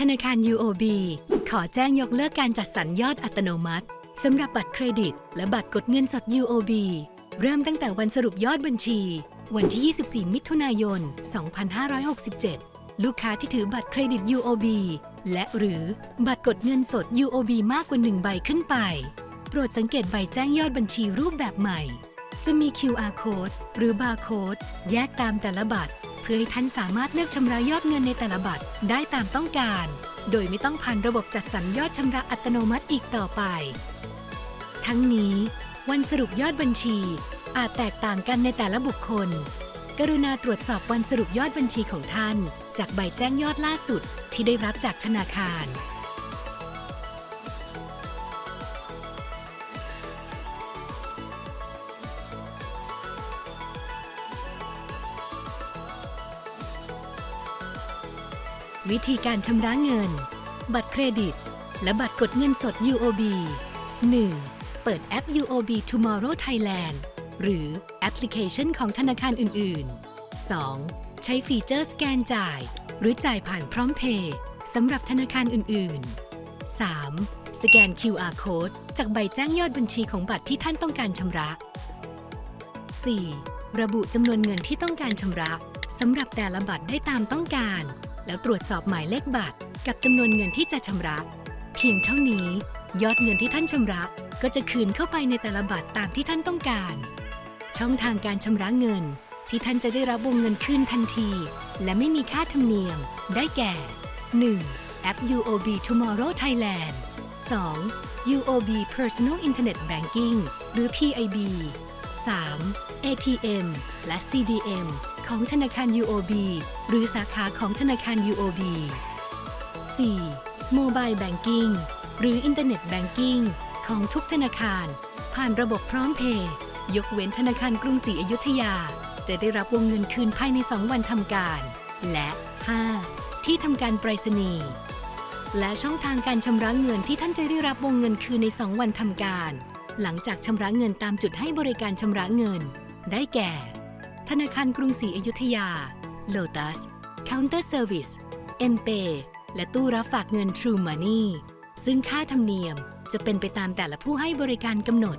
ธนาคาร UOB ขอแจ้งยกเลิกการจัดสรรยอดอัตโนมัติสำหรับบัตรเครดิต และบัตรกดเงินสด UOB เริ่มตั้งแต่วันสรุปยอดบัญชี วันที่ 24 มิถุนายน 2567 ลูกค้าที่ถือบัตรเครดิต UOB และหรือบัตรกดเงินสด UOB มากกว่า 1 ใบขึ้นไป โปรดสังเกตใบแจ้งยอดบัญชีรูปแบบใหม่ จะมี QR code หรือ barcode แยกตามแต่ละบัตร เพื่อให้ท่านสามารถเลือกชำระยอดเงินในแต่ละบัตรได้ตามต้องการ โดยไม่ต้องผ่านระบบจัดสรรยอดชำระอัตโนมัติอีกต่อไป ทั้งนี้ วันสรุปยอดบัญชี อาจแตกต่างกันในแต่ละบุคคล กรุณาตรวจสอบวันสรุปยอดบัญชีของท่าน จากใบแจ้งยอดล่าสุดที่ได้รับจากธนาคาร วิธีการชำระเงิน บัตรเครดิต และบัตรกดเงินสด UOB 1. เปิดแอป UOB Tomorrow Thailand หรือแอปพลิเคชันของธนาคารอื่น ๆ 2. ใช้ฟีเจอร์สแกนจ่าย หรือจ่ายผ่านพร้อมเพย์สำหรับธนาคารอื่น ๆ 3. สแกน QR Code จากใบแจ้งยอดบัญชีของบัตรที่ท่านต้องการชำระ 4. ระบุจำนวนเงินที่ต้องการชำระสำหรับแต่ละบัตรได้ตามต้องการ แล้วตรวจสอบหมายเลขบัตรกับจำนวนเงินที่จะชำระ เพียงเท่านี้ ยอดเงินที่ท่านชำระก็จะคืนเข้าไปในแต่ละบัตรตามที่ท่านต้องการ ช่องทางการชำระเงิน ที่ท่านจะได้รับวงเงินคืนทันที และไม่มีค่าธรรมเนียม ได้แก่ 1. แอป UOB Tomorrow Thailand 2. UOB Personal Internet Banking หรือ PIB 3. ATM และ CDM ของธนาคาร UOB หรือสาขาของธนาคาร UOB 4. Mobile Banking หรือ Internet Banking ของทุกธนาคาร ผ่านระบบพร้อมเพย์ยกเว้นธนาคารกรุงศรีอยุธยา จะได้รับวงเงินคืนภายใน 2 วันทำการ และ 5. ที่ทำการไปรษณีย์และช่องทางการชำระเงินที่ท่านจะได้รับวงเงินคืนใน 2 วันทำการ หลังจากชำระเงินตามจุดให้บริการชำระเงิน ได้แก่ ธนาคารกรุงศรีอยุธยา Lotus Counter Service m p a y และตู้รับฝากเงิน True Money ซึ่งค่าธรรมเนียมจะเป็นไปตามแต่ละผู้ให้บริการกำหนด